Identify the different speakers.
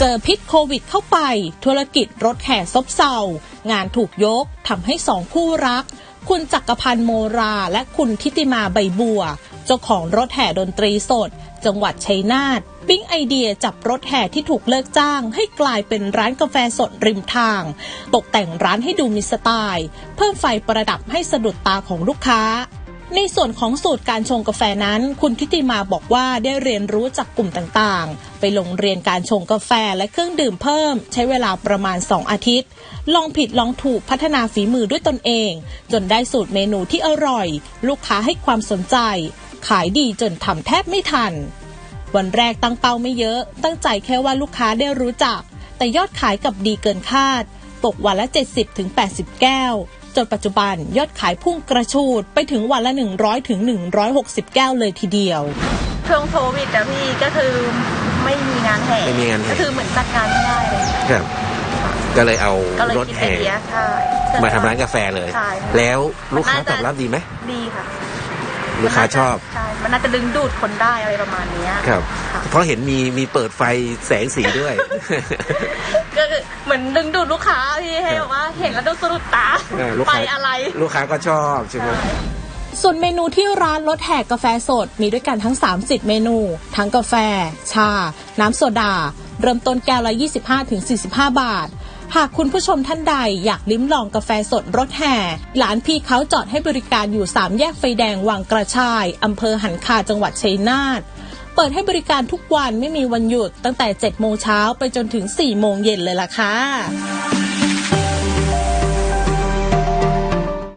Speaker 1: เจอพิษโควิดเข้าไป ธุรกิจรถแห่ซบเซา งานถูกยกทำให้สองคู่รัก คุณจักรพันธ์โมราและคุณทิติมาใบบัว เจ้าของรถแห่ดนตรีสด จังหวัดชัยนาทปิ๊งไอเดียจับรถแห่ที่ถูกเลิกจ้าง ให้กลายเป็นร้านกาแฟสดริมทาง ตกแต่งร้านให้ดูมีสไตล์ เพิ่มไฟประดับให้สะดุดตาของลูกค้า ในส่วนของสูตรการชงกาแฟนั้น คุณทิติมาบอกว่าได้เรียนรู้จากกลุ่มต่างๆ ไปลงเรียนการชงกาแฟและเครื่องดื่มเพิ่ม ใช้เวลาประมาณ 2 อาทิตย์ ลองผิดลองถูกพัฒนาฝีมือด้วยตนเอง จนได้สูตรเมนูที่อร่อย ลูกค้าให้ความสนใจ ขายดีจนทำแทบไม่ทัน วันแรกตั้งเป้าไม่เยอะ ตั้งใจแค่ว่าลูกค้าได้รู้จัก แต่ยอดขายกับดีเกินคาด ตกวันละ 70-80 แก้ว จนปัจจุบันยอดขายพุ่งกระชูดไปถึงวันละ 100ถึง160 แก้วเลยทีเดียว
Speaker 2: ช่วงโควิดอะพี่ก็คือไม่มีงานแห่
Speaker 3: ไม่มีงานแห่
Speaker 2: ก็คือเหมือนจัดงานไม่ได้เลย
Speaker 3: ครับก็เลยเอา
Speaker 2: ก็เลย
Speaker 3: รถ
Speaker 2: คิดไอ
Speaker 3: แห่
Speaker 2: เดียใช่
Speaker 3: มาทำร้านกาแฟเลย
Speaker 2: ใช่
Speaker 3: แล้วลูกค้า
Speaker 2: มันน่า
Speaker 3: ต
Speaker 2: จะ
Speaker 3: อบรับดีไหม
Speaker 2: ดีค่ะ
Speaker 3: ลูกค้าชอบ
Speaker 2: ใช่มันน่าจะดึงดูดคนได้อะไรประมาณเนี้ย
Speaker 3: ครับ
Speaker 2: ค่ะ
Speaker 3: เพราะเห็นมีมีเปิดไฟแสงสีด้วย
Speaker 2: ก็คือเหมือนดึงดูดลูกค้าพี่ให้แบบว่าเห็นแล้วดูสะดุดตา
Speaker 3: เออลูก
Speaker 2: ไป
Speaker 3: ค้า
Speaker 2: อะไร
Speaker 3: ลูกค้าก็ชอบใช่ไหม
Speaker 2: ใช่
Speaker 1: ส่วนเมนูที่ร้านรถแห่กาแฟสดมีด้วยกันทั้ง 30 เมนู ทั้งกาแฟ ชา น้ำโซดา เริ่มต้นแก้วละ 25-45 บาท หากคุณผู้ชมท่านใดอยากลิ้มลองกาแฟสดรถแห่หลานพี่เขาจอดให้บริการอยู่ 3 แยกไฟแดงวังกระชายอำเภอหันคาจังหวัดชัยนาท เปิดให้บริการทุกวันไม่มีวันหยุดตั้งแต่ 7 โมงเช้าไปจนถึง 4 โมงเย็นเลยล่ะค่ะ